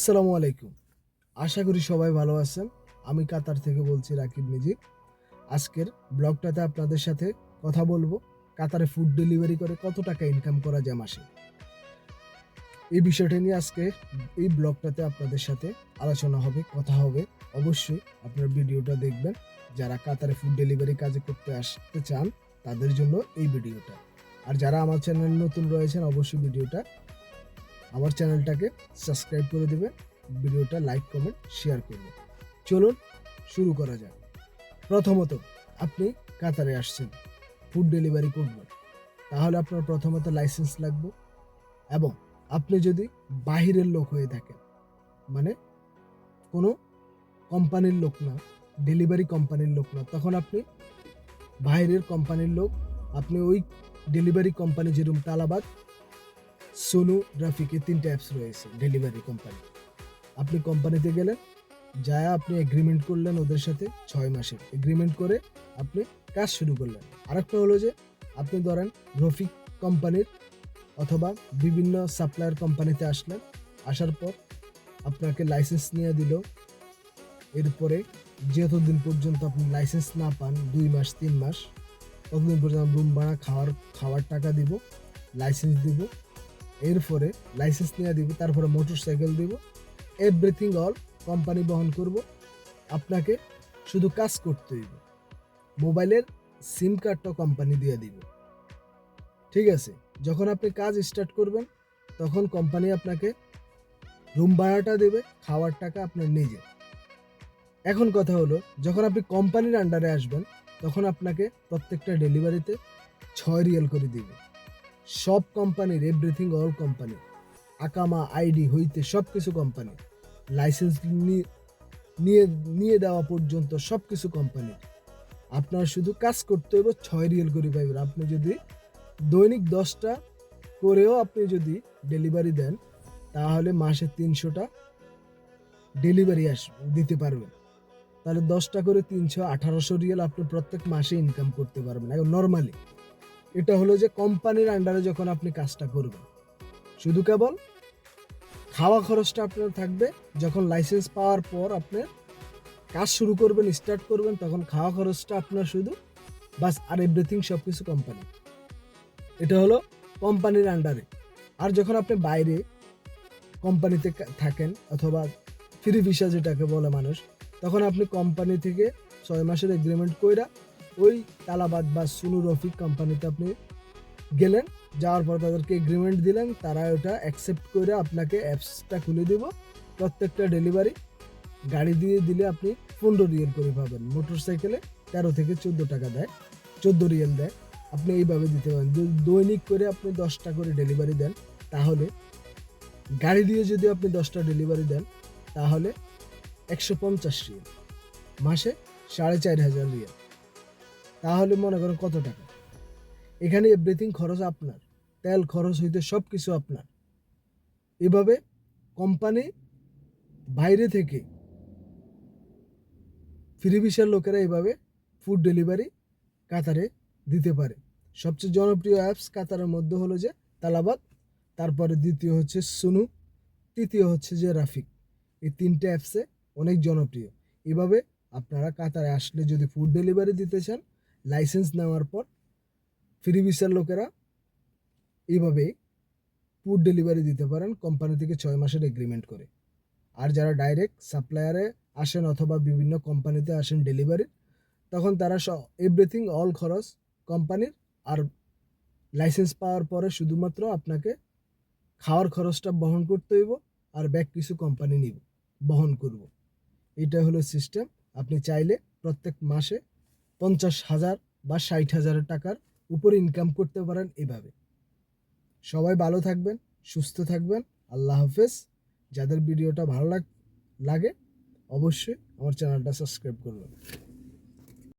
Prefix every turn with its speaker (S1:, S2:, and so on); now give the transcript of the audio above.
S1: আসসালামু আলাইকুম। আশা করি সবাই ভালো আছেন। আমি কাতার থেকে বলছি রাকিব মিজিক আজকের ব্লগটাতে আপনাদের সাথে কথা বলব কাতারে ফুড ডেলিভারি করে কত টাকা ইনকাম করা যায় মাসে। এই বিষয়টা নিয়ে আজকে এই ব্লগটাতে আপনাদের সাথে আলোচনা হবে, কথা হবে। অবশ্যই আপনার ভিডিওটা দেখবেন। যারা কাতারে ফুড ডেলিভারি কাজে করতে আসতে চান, তাদের জন্য এই ভিডিওটা। আর যারা আমার চ্যানেল নতুন রয়েছেন, অবশ্যই ভিডিওটা আমার চ্যানেলটাকে সাবস্ক্রাইব করে দেবেন ভিডিওটা লাইক, কমেন্ট শেয়ার করবেন চলুন শুরু করা যাক। প্রথমত, আপনি কাতারে আসছেন। ফুড ডেলিভারি করবেন। তাহলে আপনার প্রথমত লাইসেন্স লাগবে এবং আপনি যদি বাহিরের লোক হয়ে থাকেন মানে কোনো কোম্পানির লোক না ডেলিভারি কোম্পানির লোক না, তখন আপনি বাইরের কোম্পানির লোক, আপনি ওই ডেলিভারি কোম্পানি যেরকম তালাবাদ সোনু রাফিকে তিনটে অ্যাপস রয়েছে ডেলিভারি কোম্পানি আপনি কোম্পানিতে গেলেন যা আপনি এগ্রিমেন্ট করলেন ওদের সাথে ছয় মাসের। এগ্রিমেন্ট করে আপনি কাজ শুরু করলেন। আরেকটা হলো যে, আপনি ধরেন রফিক কোম্পানির অথবা বিভিন্ন সাপ্লায়ার কোম্পানিতে আসলেন, আসার পর আপনাকে লাইসেন্স নিয়ে দিল। এরপরে যতদিন পর্যন্ত আপনি লাইসেন্স না পান, দুই মাস, তিন মাস, ততদিন পর্যন্ত রুম ভাড়া খাওয়ার খাওয়ার টাকা দিব লাইসেন্স দিব। এরপরে লাইসেন্স নিয়ে দিব, তারপরে মোটর সাইকেল দিব এভরিথিং অল কোম্পানি বহন করব। আপনাকে শুধু কাজ করতে হইব। মোবাইলের সিম কার্ডটা কোম্পানি দিয়ে দিব। ঠিক আছে? যখন আপনি কাজ স্টার্ট করবেন, তখন কোম্পানি আপনাকে রুম ভাড়াটা দেবে, খাওয়ার টাকা আপনার নিজে। এখন কথা হলো, যখন আপনি কোম্পানির আন্ডারে আসবেন, তখন আপনাকে প্রত্যেকটা ডেলিভারিতে ছয় রিয়েল করে দিবে। সব কোম্পানির এভরিথিং অল কোম্পানি আকামা, আইডি, হইতে সব কিছু কোম্পানি লাইসেন্স নিয়ে নিয়ে দেওয়া পর্যন্ত সব কিছু কোম্পানি আপনার শুধু কাজ করতে হবে ছয় রিয়েল করে পাইবেন আপনি যদি দৈনিক দশটা করেও আপনি যদি ডেলিভারি দেন, তাহলে মাসে তিনশোটা ডেলিভারি আস, দিতে পারবেন। তাহলে দশটা করে তিনশো আঠারোশো রিয়েল আপনি প্রত্যেক মাসে ইনকাম করতে পারবেন। এখন নর্মালি এটা হলো যে কোম্পানির আন্ডারে যখন আপনি কাজটা করবেন। শুধু কেবল খাওয়া খরচটা আপনার থাকবে, যখন লাইসেন্স পাওয়ার পর আপনার কাজ শুরু করবেন স্টার্ট করবেন, তখন খাওয়া খরচটা আপনার শুধু বাস আর এভরিথিং সব কিছু কোম্পানি এটা হলো কোম্পানির আন্ডারে। আর যখন আপনি বাইরে কোম্পানিতে থাকেন অথবা ফ্রি ভিসা যেটাকে বলে মানুষ, তখন আপনি কোম্পানি থেকে ছয় মাসের এগ্রিমেন্ট কইরা ওই তালাবাদ বা সুনু রফিক কোম্পানিতে আপনি গেলেন, যাওয়ার পর তাদেরকে এগ্রিমেন্ট দিলেন তারা ওটা অ্যাকসেপ্ট করে আপনাকে অ্যাপসটা খুলে দিব, প্রত্যেকটা ডেলিভারি গাড়ি দিয়ে দিলে আপনি পনেরো রিয়েল করে পাবেন। মোটর সাইকেলে তেরো থেকে চোদ্দ টাকা দেয়, চোদ্দ রিয়েল দেয়। আপনি এইভাবে দিতে পারেন। দৈনিক করে আপনি দশটা করে ডেলিভারি দেন, তাহলে গাড়ি দিয়ে যদি আপনি দশটা ডেলিভারি দেন, তাহলে একশো পঞ্চাশ রিয়েল। মাসে সাড়ে চার হাজার রিয়েল। তাহলে মনে করেন কত টাকা? এখানে এভরিথিং খরচ আপনার। তেল খরচ হইতে সব কিছু আপনার। এভাবে কোম্পানি বাইরে থেকে ফ্রি লোকেরা এভাবে ফুড ডেলিভারি কাতারে দিতে পারে। সবচেয়ে জনপ্রিয় অ্যাপস কাতারের মধ্যে হলো যে তালাবাদ, তারপরে দ্বিতীয় হচ্ছে সুনু, তৃতীয় হচ্ছে যে রাফিক। এই তিনটে অ্যাপসে অনেক জনপ্রিয়। এভাবে আপনারা কাতারে আসলে যদি ফুড ডেলিভারি দিতে চান লাইসেন্স নেওয়ার পর ফ্রি ভিসার লোকেরা এইভাবে ফুড ডেলিভারি দিতে পারেন কোম্পানি থেকে ছয় মাসের এগ্রিমেন্ট করে। আর যারা ডাইরেক্ট সাপ্লায়ারে আসেন অথবা বিভিন্ন কোম্পানিতে আসেন ডেলিভারি তখন তারা এভরিথিং অল খরচ কোম্পানির আর লাইসেন্স পাওয়ার পরে শুধুমাত্র আপনাকে খাওয়ার খরচটা বহন করতে হইব আর ব্যাক কিছু কোম্পানি নিব, বহন করব। এটা হলো সিস্টেম আপনি চাইলে প্রত্যেক মাসে পঞ্চাশ হাজার বা ষাট হাজার টাকার উপর ইনকাম করতে পারেন এভাবে। সবাই ভালো থাকবেন, সুস্থ থাকবেন। আল্লাহ হাফেজ। যাদের ভিডিওটা ভালো লাগে, অবশ্যই আমার চ্যানেলটা সাবস্ক্রাইব করবেন।